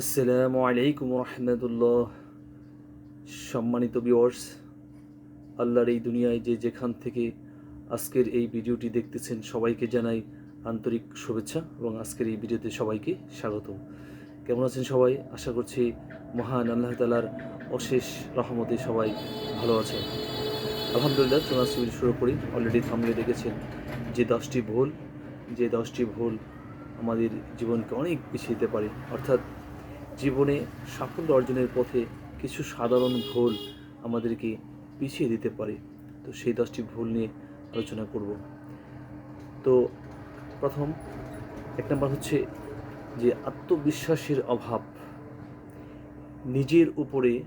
আসসালামু আলাইকুম রহমতুল্লাহ। সম্মানিত ভিউয়ার্স আল্লাহর এই দুনিয়ায় যে যেখান থেকে আজকের এই ভিডিওটি দেখতেছেন সবাইকে জানাই আন্তরিক শুভেচ্ছা এবং আজকের এই ভিডিওতে সবাইকে স্বাগতম। কেমন আছেন সবাই? আশা করছি মহান আল্লাহ তালার অশেষ রহমতে সবাই ভালো আছেন। আলহামদুলিল্লাহ চোনা সিভিল শুরু করি। অলরেডি থামলে দেখেছেন। যে দশটি ভুল, যে দশটি ভুল আমাদের জীবনকে অনেক পিছিয়ে দিতে পারে। অর্থাৎ জীবনে সাফল্য অর্জনের পথে কিছু সাধারণ ভুল আমাদেরকে পিছিয়ে দিতে পারে। তো সেই দশটি ভুল নিয়ে আলোচনা করব। তো প্রথম, এক নম্বর হচ্ছে যে আত্মবিশ্বাসের অভাব। নিজের উপরে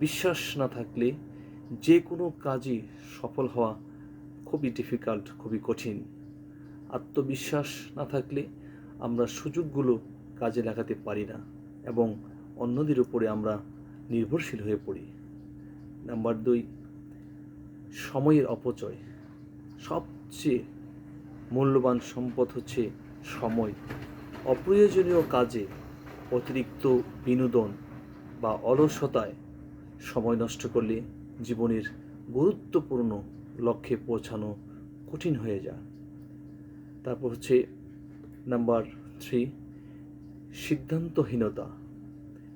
বিশ্বাস না থাকলে যে কোনো কাজই সফল হওয়া খুবই ডিফিকাল্ট খুবই কঠিন। আত্মবিশ্বাস না থাকলে আমরা সুযোগগুলো কাজে লাগাতে পারি না। এবং অন্যদের উপরে আমরা নির্ভরশীল হয়ে পড়ি। নাম্বার দুই, সময়ের অপচয়। সবচেয়ে মূল্যবান সম্পদ হচ্ছে সময়। অপ্রয়োজনীয় কাজে অতিরিক্ত বিনোদন বা অলসতায় সময় নষ্ট করলে জীবনের গুরুত্বপূর্ণ লক্ষ্যে পৌঁছানো কঠিন হয়ে যায়। তারপর হচ্ছে নাম্বার থ্রি সিদ্ধান্তহীনতা।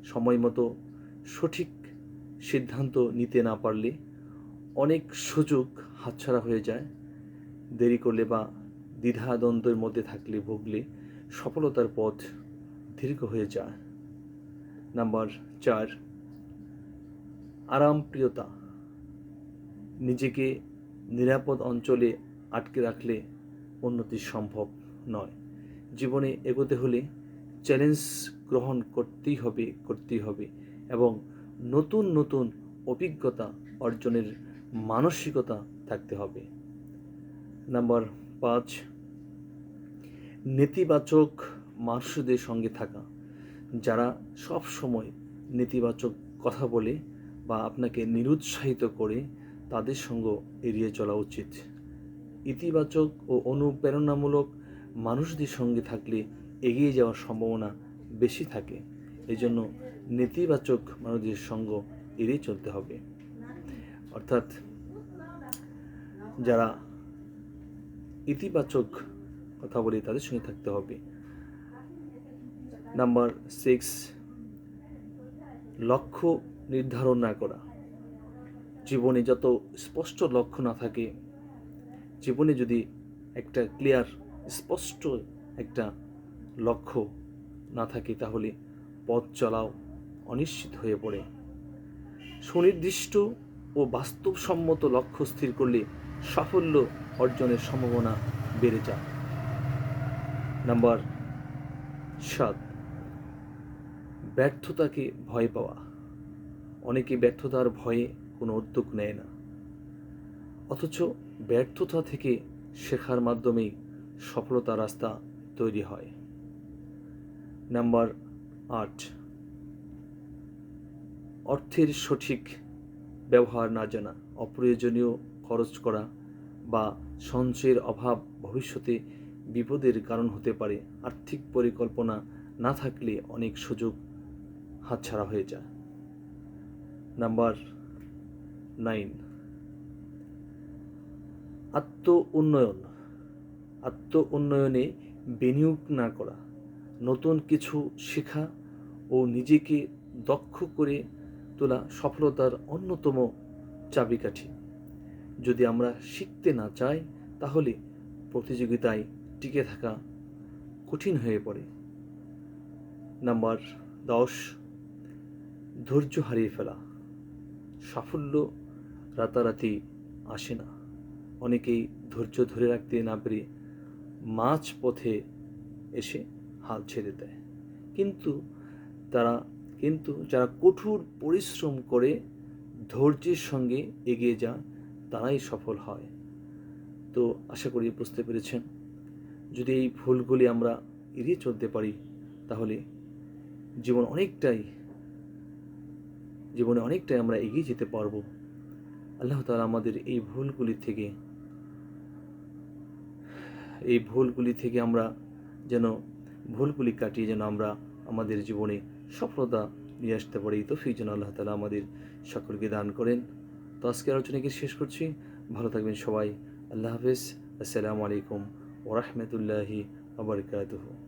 সময় মতো সঠিক সিদ্ধান্ত নিতে না পারলে অনেক সুযোগ হাতছাড়া হয়ে যায়। দেরি করলে বা দ্বিধাদ্বন্দ্বের মধ্যে থাকলে, ভুগলে সফলতার পথ দীর্ঘ হয়ে যায়। নাম্বার চার, আরামপ্রিয়তা। নিজেকে নিরাপদ অঞ্চলে আটকে রাখলে উন্নতি সম্ভব নয়। জীবনে এগোতে হলে চ্যালেঞ্জ গ্রহণ করতেই হবে করতেই হবে এবং নতুন নতুন অভিজ্ঞতা অর্জনের মানসিকতা থাকতে হবে। নাম্বার পাঁচ, নেতিবাচক মানুষদের সঙ্গে থাকা। যারা সব সময় নেতিবাচক কথা বলে বা আপনাকে নিরুৎসাহিত করে, তাদের সঙ্গ এড়িয়ে চলা উচিত। ইতিবাচক ও অনুপ্রেরণামূলক মানুষদের সঙ্গে থাকলে এগিয়ে যাওয়ার সম্ভাবনা বেশি থাকে। এই জন্য নেতিবাচক মানুষদের সঙ্গ এড়িয়ে চলতে হবে। অর্থাৎ যারা ইতিবাচক কথা বলে তাদের সঙ্গে থাকতে হবে। নাম্বার সিক্স, লক্ষ্য নির্ধারণ না করা। জীবনে যত স্পষ্ট লক্ষ্য না থাকে, জীবনে যদি একটা ক্লিয়ার, স্পষ্ট একটা লক্ষ্য না থাকে তাহলে পথ চলাও অনিশ্চিত হয়ে পড়ে। সুনির্দিষ্ট ও বাস্তবসম্মত লক্ষ্য স্থির করলে সাফল্য অর্জনের সম্ভাবনা বেড়ে যায়। নাম্বার সাত, ব্যর্থতাকে ভয় পাওয়া। অনেকে ব্যর্থতার ভয়ে কোনো উদ্যোগ নেয় না। অথচ ব্যর্থতা থেকে শেখার মাধ্যমেই সফলতার রাস্তা তৈরি হয়। নাম্বার আট। অর্থের সঠিক ব্যবহার না জানা, অপ্রয়োজনীয় খরচ করা বা সঞ্চয়ের অভাব ভবিষ্যতে বিপদের কারণ হতে পারে। আর্থিক পরিকল্পনা না থাকলে অনেক সুযোগ হাতছাড়া হয়ে যায়। Number nine. আত্ম উন্নয়ন আত্ম উন্নয়নে বিনিয়োগ না করা নতুন কিছু শেখা ও নিজেকে দক্ষ করে তোলা সফলতার অন্যতম চাবিকাঠি। যদি আমরা শিখতে না চাই, তাহলে প্রতিযোগিতায় টিকে থাকা কঠিন হয়ে পড়ে। নাম্বার দশ, ধৈর্য হারিয়ে ফেলা। সাফল্য রাতারাতি আসে না। অনেকেই ধৈর্য ধরে রাখতে না পেরে মাঝ পথে এসে হাল ছেড়ে দেয়। কিন্তু তারা, কিন্তু যারা কঠোর পরিশ্রম করে ধৈর্যের সঙ্গে এগিয়ে যায় তারাই সফল হয়। তো আশা করি বুঝতে পেরেছেন। যদি এই ভুলগুলি আমরা এড়িয়ে চলতে পারি, তাহলে জীবন অনেকটাই, জীবনে অনেকটাই আমরা এগিয়ে যেতে পারব। আল্লাহ তালা আমাদের এই ভুলগুলি থেকে, এই ভুলগুলি থেকে আমরা যেন ভুলগুলি কাটিয়ে যেন আমরা আমাদের জীবনে সফলতা নিয়ে আসতে পারি। তো সেই জন্য আল্লাহ তালা আমাদের সকলকে দান করেন। তো আজকে আলোচনাকে শেষ করছি? ভালো থাকবেন সবাই। আল্লাহ হাফেজ। আসসালামু আলাইকুম ওরহমতুল্লাহি আবরকাতহ